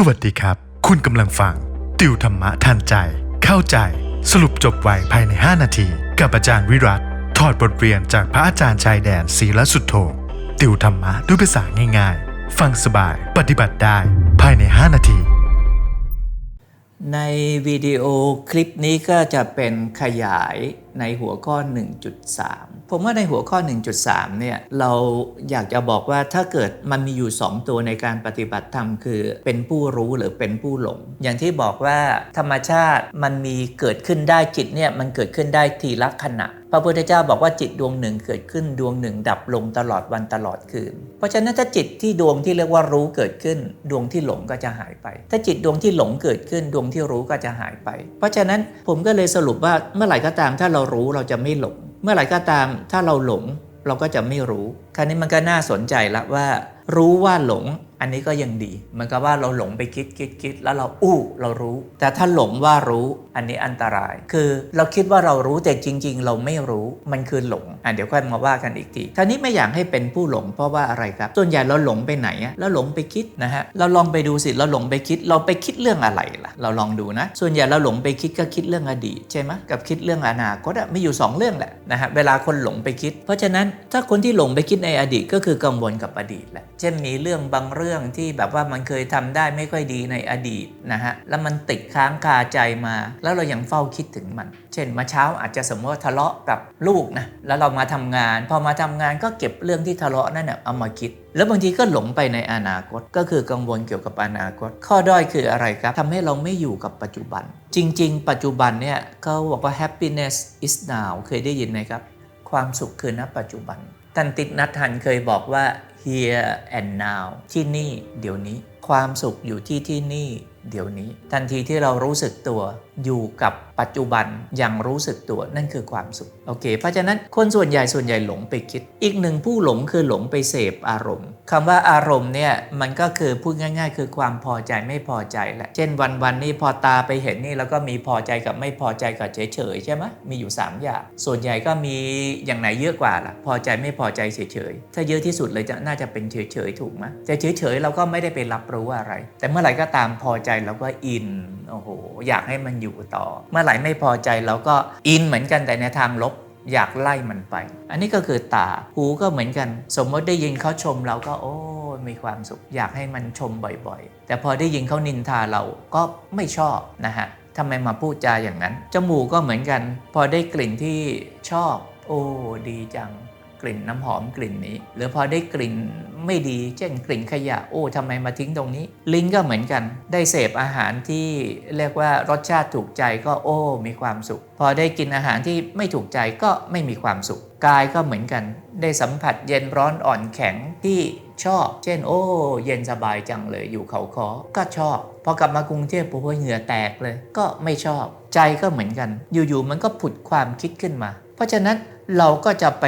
สวัสดีครับ คุณกำลังฟัง ติวธรรมะทันใจ เข้าใจ สรุปจบไวภายใน 5 นาที กับอาจารย์วิรัตถอดบทเรียนจากพระอาจารย์ชายแดนศีลสุดโทติวธรรมะด้วยภาษาง่ายๆ ฟังสบายปฏิบัติได้ภายใน 5 นาที ในวิดีโอคลิปนี้ก็จะเป็นขยายในหัวข้อ 1.3 ผมว่าในหัวข้อ 1.3 เนี่ยเราอยากจะบอกว่าถ้าเกิดมันมีอยู่ 2 ตัวในการปฏิบัติธรรมคือเป็นผู้รู้หรือเป็นผู้หลง อย่างที่บอกว่าธรรมชาติมันมีเกิดขึ้นได้จิตเนี่ยมันเกิดขึ้นได้ทีละขณะพระพุทธเจ้าบอกว่าจิตดวงหนึ่งเกิดขึ้นดวงหนึ่ง ดับลงตลอดวันตลอดคืน เพราะฉะนั้นถ้าจิตที่ดวงที่เรียกว่ารู้เกิดขึ้น ดวงที่หลงก็จะหายไป ถ้าจิตดวงที่หลงเกิดขึ้น ดวงที่รู้ก็จะหายไป เพราะฉะนั้นผมก็เลยสรุปว่าเมื่อไหร่ก็ตามถ้าเราเรารู้เราจะไม่หลง เมื่อไหร่ก็ตาม ถ้าเราหลงเราก็จะไม่รู้ ราวนี้มันก็น่าสนใจละว่า รู้ว่าหลงอันนี้ก็ยังดีมันก็ว่าเราหลงไปคิดคิดคิดแล้วเราอู้เรารู้ แต่ถ้าหลงว่ารู้อันนี้อันตราย คือเราคิดว่าเรารู้แต่จริง ๆ เราไม่รู้มันคือหลงอะเดี๋ยวค่อยมาว่ากันอีกทีครานี้ไม่อยากให้เป็นผู้หลงเพราะว่าอะไรครับ ส่วนใหญ่เราหลงไปไหนอะเราหลงไปคิดนะฮะเราลองไปดูสิเราหลงไปคิด เราไปคิดเรื่องอะไรล่ะ เราลองดูนะ ส่วนใหญ่เราหลงไปคิดก็คิดเรื่องอดีตใช่ไหมกับคิดเรื่องอนาคตอะมีอยู่สองเรื่องแหละนะฮะเวลาคนหลงไปคิด เพราะฉะนั้นถ้าคนที่หลงไปคิดในในอดีตก็คือกังวลกับอดีตแหละ เช่นมีเรื่องบางเรื่องที่แบบว่ามันเคยทำได้ไม่ค่อยดีในอดีตนะฮะ แล้วมันติดค้างคาใจมา แล้วเรายังเฝ้าคิดถึงมัน เช่นมาเช้าอาจจะสมมติว่าทะเลาะกับลูกนะ แล้วเรามาทำงาน พอมาทำงานก็เก็บเรื่องที่ทะเลาะนั่นน่ะเอามาคิด แล้วบางทีก็หลงไปในอนาคต ก็คือกังวลเกี่ยวกับอนาคต ข้อด้อยคืออะไรครับทำให้เราไม่อยู่กับปัจจุบัน จริง ๆ ปัจจุบันเนี่ยเขาบอกว่า happiness is now เคยได้ยินไหมครับ ความสุขคือณปัจจุบัน ท่านติดนัททันเคยบอกว่า here and now ที่นี่เดี๋ยวนี้ ความสุขอยู่ที่ที่นี่ เดี๋ยวนี้ ทันทีที่เรารู้สึกตัวอยู่กับปัจจุบันอย่างรู้สึกตัวนั่นคือความสุขโอเค เพราะฉะนั้นคนส่วนใหญ่ส่วนใหญ่หลงไปคิด อีกหนึ่งผู้หลงคือหลงไปเสพอารมณ์คำว่าอารมณ์เนี่ยมันก็คือพูดง่าย ๆ คือความพอใจไม่พอใจแหละเช่นวันวันๆนี้พอตาไปเห็นนี่แล้วก็มีพอใจกับไม่พอใจกับเฉยๆใช่ไหมมีอยู่ 3 อย่าง ส่วนใหญ่ก็มีอย่างไหนเยอะกว่าล่ะพอใจไม่พอใจเฉยๆถ้าเยอะที่สุดเลยจะน่าจะเป็นเฉยๆถูกไหมแต่เฉยๆเราก็ไม่ได้ไปรับรู้อะไร แต่เมื่อไหร่ก็ตามพอใจเราก็อินโอ้โหอยากให้มันอยู่ต่อ เมื่อไหร่ไม่พอใจเราก็อินเหมือนกันแต่ในทางลบอยากไล่มันไป อันนี้ก็คือตา หูก็เหมือนกัน สมมติได้ยินเขาชมเราก็โอ้มีความสุข อยากให้มันชมบ่อยๆ แต่พอได้ยินเขานินทาเราก็ไม่ชอบนะฮะทำไมมาพูดจาอย่างนั้น จมูกก็เหมือนกัน พอได้กลิ่นที่ชอบ โอ้ดีจัง กลิ่นน้ำหอมกลิ่นนี้ หรือพอได้กลิ่นไม่ดี เช่นกลิ่นขยะโอ้ทำไมมาทิ้งตรงนี้ ลิ้นก็เหมือนกัน ได้เสพอาหารที่เรียกว่ารสชาติถูกใจก็โอ้ มีความสุข พอได้กินอาหารที่ไม่ถูกใจก็ไม่มีความสุข กายก็เหมือนกัน ได้สัมผัสเย็นร้อนอ่อนแข็งที่ชอบ เช่น โอ้ เย็นสบายจังเลยอยู่เขาคอก็ชอบ พอกลับมากรุงเทพโอ้ยเหงื่อแตกเลย ก็ไม่ชอบ ใจก็เหมือนกัน อยู่ๆมันก็ผุดความคิดขึ้นมา เพราะฉะนั้นเราก็จะไป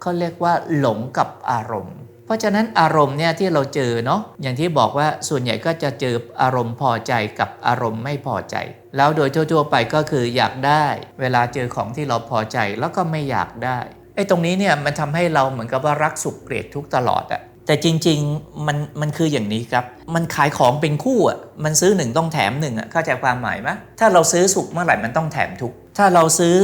เขาเรียกว่าหลงกับอารมณ์ เพราะฉะนั้นอารมณ์เนี่ยที่เราเจอเนาะอย่างที่บอกว่าส่วนใหญ่ก็จะเจออารมณ์พอใจกับอารมณ์ไม่พอใจ แล้วโดยทั่วๆไปก็คืออยากได้ เวลาเจอของที่เราพอใจแล้วก็ไม่อยากได้ไอ้ตรงนี้เนี่ยมันทำให้เราเหมือนกับว่ารักสุขเกลียดทุกตลอดอะแต่จริงๆมันมันคืออย่างนี้ครับ มันขายของเป็นคู่อะมันซื้อหนึ่งต้องแถมหนึ่งอะเข้าใจความหมายไหมถ้าเราซื้อสุขเมื่อไหร่มันต้องแถมทุก ถ้าเราซื้อ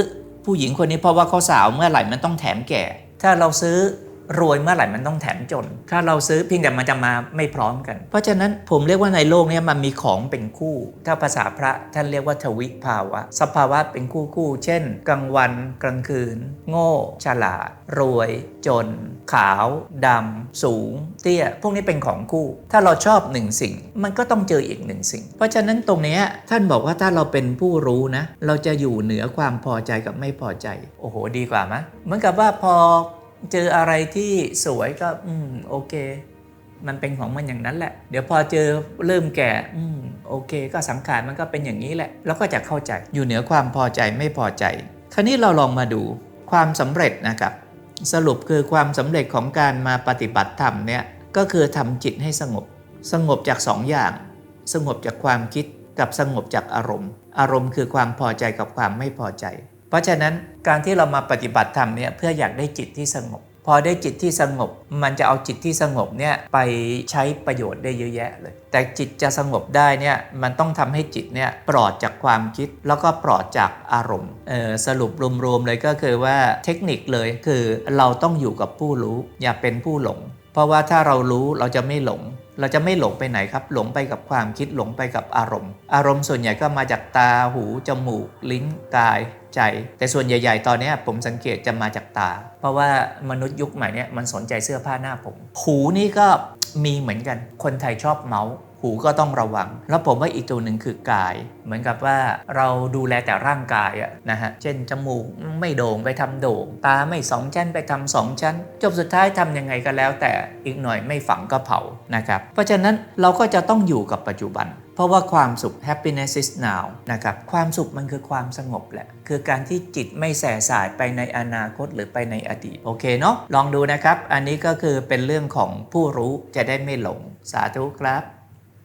ผู้หญิงคนนี้เพราะว่าเขาสาวเมื่อไหร่มันต้องแถมแก่ ถ้าเราซื้อ รวยเมื่อไหร่มันต้องแถมจน ถ้าเราซื้อเพียงแต่มันจะมาไม่พร้อมกัน เพราะฉะนั้นผมเรียกว่าในโลกนี้มันมีของเป็นคู่ ถ้าภาษาพระท่านเรียกว่าทวิภาวะ สภาวะเป็นคู่คู่ เช่น กลางวัน กลางคืน โง่ ฉลาด รวย จน ขาวดำสูง เตี้ย พวกนี้เป็นของคู่ ถ้าเราชอบหนึ่งสิ่ง มันก็ต้องเจออีกหนึ่งสิ่ง เพราะฉะนั้นตรงเนี้ยท่านบอกว่าถ้าเราเป็นผู้รู้นะ เราจะอยู่เหนือความพอใจกับไม่พอใจ โอ้โห ดีกว่าไหมเหมือนกับว่าพอ เจออะไรที่สวยก็ อืมโอเค มันเป็นของมันอย่างนั้นแหละ เดี๋ยวพอเจอเริ่มแก่ อืมโอเค ก็สังขารมันก็เป็นอย่างนี้แหละ แล้วก็จะเข้าใจอยู่เหนือความพอใจไม่พอใจ คราวนี้เราลองมาดูความสำเร็จนะครับ สรุปคือความสำเร็จของการมาปฏิบัติธรรมเนี่ยก็คือทำจิตให้สงบ สงบจากสองอย่าง สงบจากความคิดกับสงบจากอารมณ์ อารมณ์คือความพอใจกับความไม่พอใจ ราะฉะนั้นการที่เรามาปฏิบัติธรรมเนี่ยเพื่ออยากได้จิตที่สงบ พอได้จิตที่สงบ มันจะเอาจิตที่สงบเนี่ยไปใช้ประโยชน์ได้เยอะแยะเลย แต่จิตจะสงบได้เนี่ยมันต้องทำให้จิตเนี่ยปลอดจากความคิดแล้วก็ปลอดจากอารมณ์สรุปรวมๆเลยก็คือว่าเทคนิคเลยคือเราต้องอยู่กับผู้รู้อย่าเป็นผู้หลง เพราะว่าถ้าเรารู้เราจะไม่หลง เราจะไม่หลงไปไหนครับ หลงไปกับความคิดหลงไปกับอารมณ์ อารมณ์ส่วนใหญ่ก็มาจากตาหูจมูก ลิ้นกายใจ แต่ส่วนใหญ่ๆ ตอนนี้ผมสังเกตจะมาจากตา เพราะว่ามนุษย์ยุคใหม่เนี่ยมันสนใจเสื้อผ้าหน้าผม หูนี่ก็มีเหมือนกันคนไทยชอบเมาส์ หูก็ต้องระวัง แล้วผมว่าอีกตัวหนึ่งคือกาย เหมือนกับว่าเราดูแลแต่ร่างกายอะนะฮะ เช่นจมูกไม่โด่งไปทำโด่ง ตาไม่สองชั้นไปทำสองชั้น จบสุดท้ายทำยังไงก็แล้ว แต่อีกหน่อยไม่ฝังก็เผานะครับ เพราะฉะนั้นเราก็จะต้องอยู่กับปัจจุบันเพราะว่าความสุข happiness is now นะครับ ความสุขมันคือความสงบแหละ คือการที่จิตไม่แส่สายไปในอนาคตหรือไปในอดีต โอเคเนาะ ลองดูนะครับ อันนี้ก็คือเป็นเรื่องของผู้รู้จะได้ไม่หลง สาธุครับ